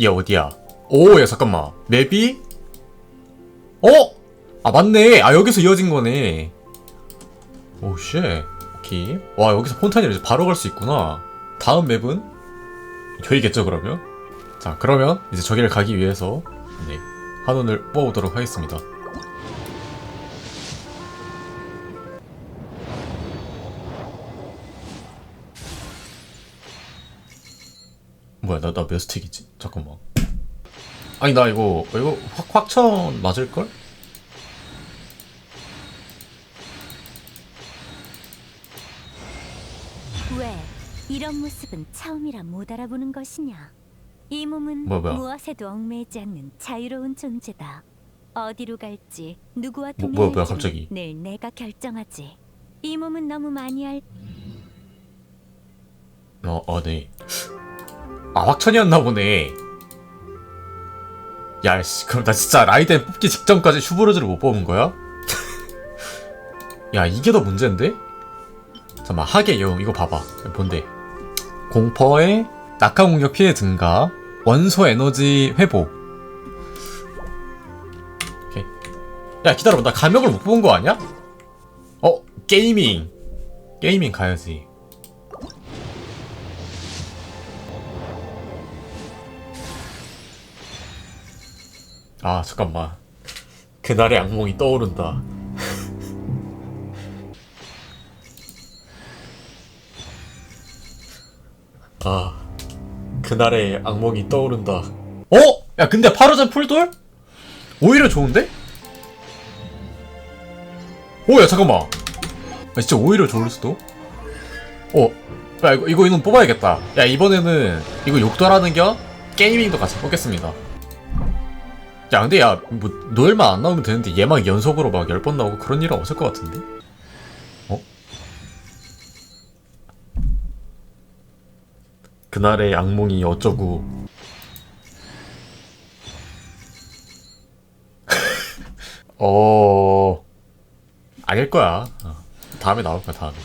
얘 어디야? 오, 야, 잠깐만. 맵이? 어? 아, 맞네. 아, 여기서 이어진 거네. 오, 쉣. 오케이. 와, 여기서 폰타니를 이제 바로 갈 수 있구나. 다음 맵은? 여기겠죠, 그러면? 자, 그러면 이제 저기를 가기 위해서, 네. 한원을 뽑아보도록 하겠습니다. 뭐야, 나, 나 몇 스틱이지? 잠깐만. 아니, 나 이거, 이거 확, 확천 맞을걸? 왜 이런 모습은 처음이라 못 알아보는 것이냐? 이 몸은 뭐야, 뭐야? 무엇에도 얽매이지 않는 자유로운 존재다. 어디로 갈지 누구와 뭐, 뭐야, 뭐야, 동행할지 갑자기? 늘 내가 결정하지. 이 몸은 너무 많이 알 어, 어, 네. 아, 확천이었나 보네. 야, 씨, 그럼 나 진짜 라이덴 뽑기 직전까지 슈브르즈를 못 뽑은 거야? 야, 이게 더 문제인데? 잠깐만, 하계 영, 이거 봐봐. 뭔데? 공퍼의 낙하 공격 피해 증가, 원소 에너지 회복. 야, 기다려봐. 나 감역을 못 뽑은 거 아니야? 어, 게이밍. 게이밍 가야지. 아 잠깐만 그날의 악몽이 떠오른다 아 그날의 악몽이 떠오른다 어? 야 근데 파르젠 풀돌? 오히려 좋은데? 오야 잠깐만 야, 진짜 오히려 좋을 수도? 어, 야 이거 이거 이놈 뽑아야겠다. 야 이번에는 이거 욕도라는 겨 게이밍도 같이 뽑겠습니다. 야 근데 야 뭐 노엘만 안 나오면 되는데 얘만 연속으로 막 10번 나오고 그런 일은 없을 것 같은데? 어? 그날의 악몽이 어쩌고 어... 아닐 거야 어. 다음에 나올 거야 다음에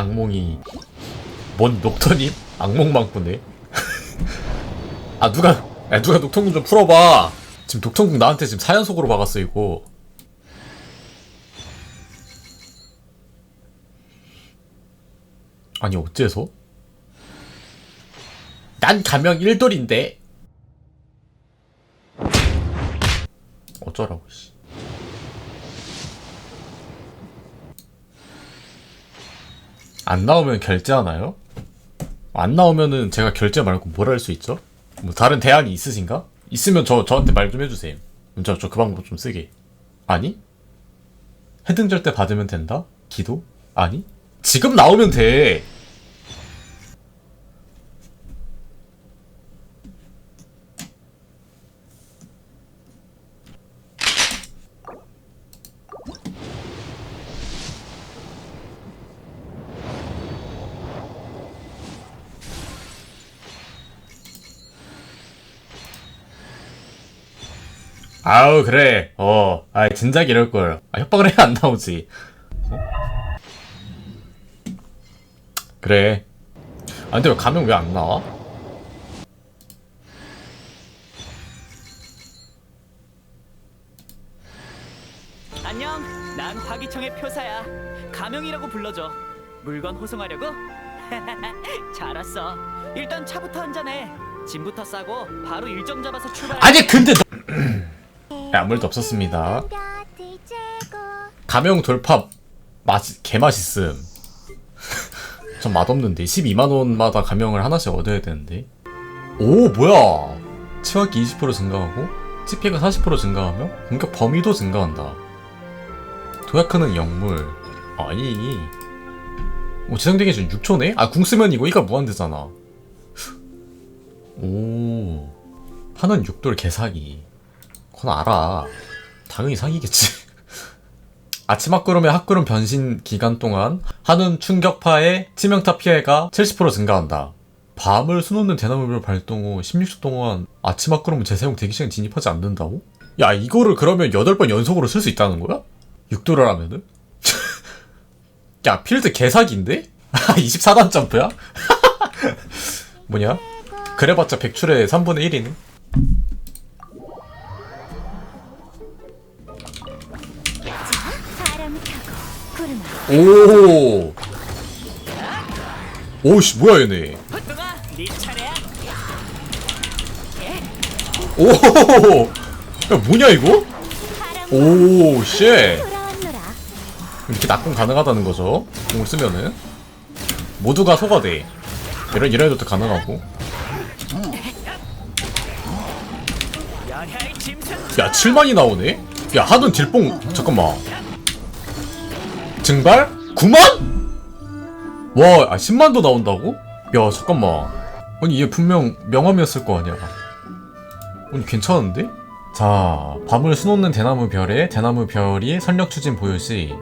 악몽이 뭔 녹터님? 악몽 많구네? 아 누가 야 누가 녹턴궁 좀 풀어봐. 지금 녹턴궁 나한테 지금 사연속으로 박았어 이거. 아니 어째서? 난 가명 1돌인데. 어쩌라고 씨 안 나오면 결제하나요? 안 나오면은 제가 결제 말고 뭘 할 수 있죠? 뭐 다른 대안이 있으신가? 있으면 저 저한테 말 좀 해주세요. 저 저 그 방법 좀 쓰게. 아니? 해등절 때 받으면 된다? 기도? 아니? 지금 나오면 돼. 아우 그래 어 아 진작 이럴걸 아, 협박을 해야 안 나오지 어? 그래 아 근데 왜 가면 왜 안 나와? 안녕, 난 화기청의 표사야. 가명이라고 불러줘. 물건 호송하려고? 잘 왔어. 일단 차부터 한잔해. 짐부터 싸고 바로 일정 잡아서 출발. 아니 근데 너... 야, 아무 일도 없었습니다. 가명 돌파 맛 개맛있음. 전 맛없는데 12만원마다 가명을 하나씩 얻어야 되는데. 오 뭐야? 치확기 20% 증가하고 치패가 40% 증가하며 공격 범위도 증가한다. 도약하는 영물. 아니 오 지상대기 지금 6초네? 아 궁 쓰면 이거 이가 무한대잖아. 오. 하는 6돌 개사기 그건 알아 당연히 사기겠지 아침 핫구름의 핫구름 변신 기간 동안 한운 충격파의 치명타 피해가 70% 증가한다 밤을 수놓는 대나무별 발동 후 16초 동안 아침 앞그러면 재사용 대기시간 진입하지 않는다고? 야 이거를 그러면 8번 연속으로 쓸 수 있다는 거야? 6도를 하면은? 야 필드 개사기인데? 24단 점프야? 뭐냐? 그래봤자 백출의 3분의 1이네 오 오씨 뭐야 얘네. 오 야, 뭐냐 이거? 오쉣 돌아왔노라 이렇게 낙공 가능하다는 거죠. 공을 쓰면은 모두가 소가 돼. 이런 이런 것도 가능하고. 야 7만이 나오네. 야 하는 딜뽕 잠깐만. 증발 9만? 와, 아 10만도 나온다고? 야 잠깐만. 아니 얘 분명 명함이었을 거 아니야. 아니 괜찮은데? 자, 밤을 수놓는 대나무 별에 대나무 별이 선력 추진 보유 시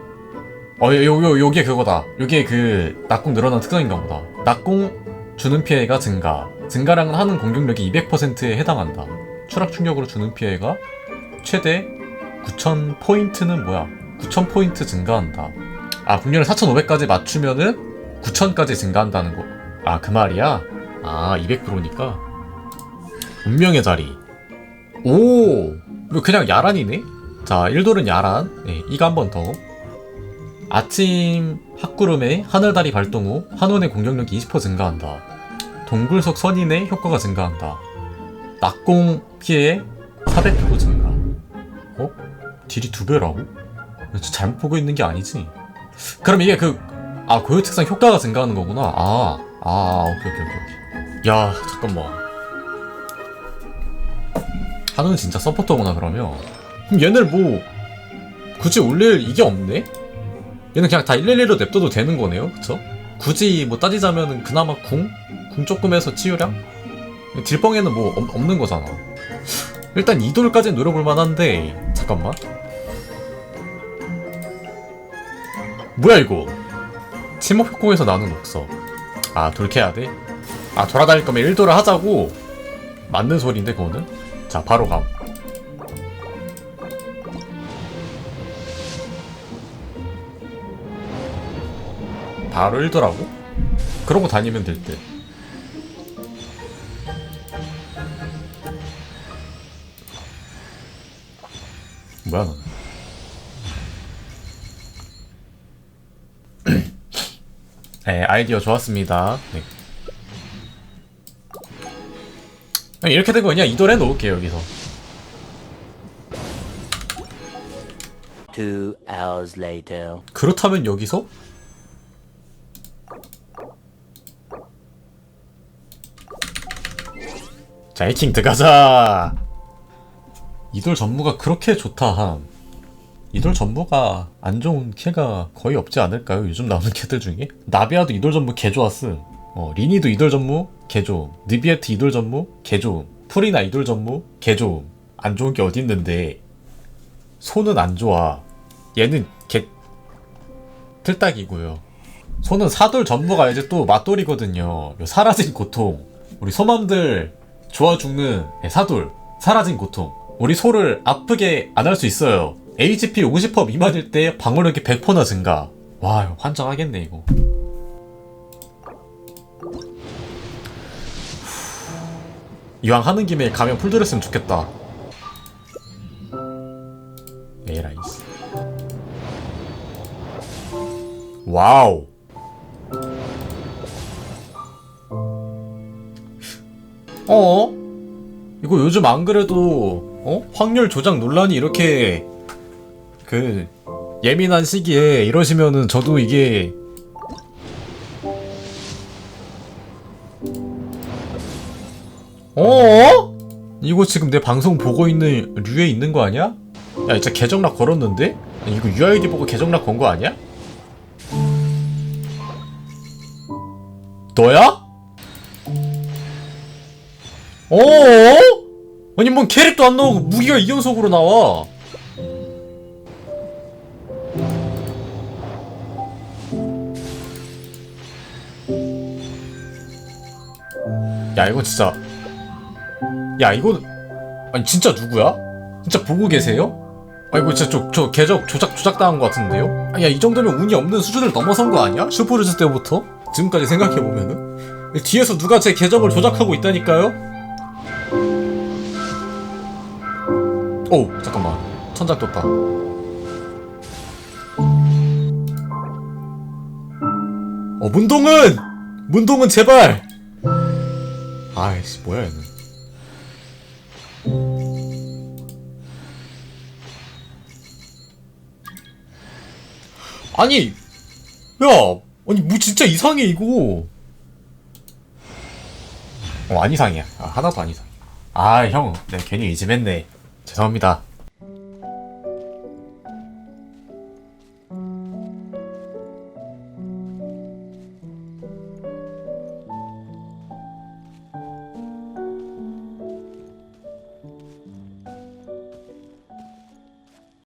어, 요, 요, 요게 그거다. 요게 그, 낙공 늘어난 특성인가 보다. 낙공 주는 피해가 증가. 증가량은 하는 공격력이 200%에 해당한다. 추락 충격으로 주는 피해가 최대 9000포인트는 뭐야? 9000포인트 증가한다. 아, 분열을 4500까지 맞추면은 9000까지 증가한다는 거. 아, 그 말이야? 아, 200%니까. 운명의 자리. 오! 이거 그냥 야란이네? 자, 1돌은 야란. 네, 이거 한 번 더. 아침 핫구름의 하늘다리 발동 후 한원의 공격력이 20% 증가한다. 동굴 속 선인의 효과가 증가한다. 낙공 피해 400% 증가. 어? 딜이 두 배라고? 저 잘못 보고 있는 게 아니지? 그럼 이게 그, 아, 고유 특성 효과가 증가하는 거구나. 아, 아, 오케이, 오케이, 오케이. 오케이. 야, 잠깐만. 한우는 진짜 서포터구나, 그러면. 그럼 얘들 뭐, 굳이 올릴 이게 없네? 얘는 그냥 다 111로 냅둬도 되는 거네요, 그쵸? 굳이 뭐 따지자면은 그나마 궁? 궁 조금 해서 치유량? 딜뻥에는 뭐 없, 없는 거잖아. 일단 2돌까지는 노려볼 만한데, 잠깐만. 뭐야, 이거? 침묵 협공에서 나는 녹서. 아, 돌캐야 돼? 아, 돌아다닐 거면 1돌을 하자고? 맞는 소리인데, 그거는? 자, 바로 감. 바로 1도라고? 그러고 다니면 될 듯. 뭐야 너 네, 아이디어 좋았습니다. 네. 이렇게 된거 그냥 이돌 해놓을게요 여기서. Two hours later. 그렇다면 여기서? 자, 해킹 들어가자! 이돌 전무가 그렇게 좋다 함. 이돌 전무가 안 좋은 캐가 거의 없지 않을까요? 요즘 나오는 캐들 중에? 나비아도 이돌 전무 개 좋았음. 어, 리니도 이돌 전무 개 좋음. 느비에트 이돌 전무 개 좋음. 풀이나 이돌 전무 개 좋음. 안 좋은 게 어디 있는데. 손은 안 좋아. 얘는 개 틀딱이고요. 손은 사돌 전부가 이제 또 맞돌이거든요. 요 사라진 고통. 우리 소맘들 좋아 죽는 예, 사돌. 사라진 고통. 우리 소를 아프게 안 할 수 있어요. HP 50% 미만일 때 방어력이 100%나 증가. 와, 환장하겠네, 이거. 이왕 하는 김에 가면 풀들였으면 좋겠다. 에라이스. 와우. 어? 이거 요즘 안 그래도 어? 확률 조작 논란이 이렇게 그 예민한 시기에 이러시면은 저도 이게 어? 이거 지금 내 방송 보고 있는 류에 있는 거 아니야? 야 진짜 계정락 걸었는데? 이거 UID 보고 계정락 건 거 아니야? 너야? 어? 아니 뭔 캐릭도 안 나오고 무기가 이연속으로 나와 야 이거 진짜 야 이거 아니 진짜 누구야? 진짜 보고 계세요? 아 이거 진짜 저, 저 계적 조작 조작당한 것 같은데요? 아니 야이 정도면 운이 없는 수준을 넘어선 거 아니야? 슈퍼루즈 때부터? 지금까지 생각해 보면은 뒤에서 누가 제 계정을 조작하고 있다니까요? 오 잠깐만 천장 떴다 어 문동은! 문동은 제발! 아이씨 뭐야 얘는. 아니 야 아니 뭐 진짜 이상해 이거. 어 안 이상해. 아, 하나도 안 이상해. 아형 내가 괜히 의심했네. 죄송합니다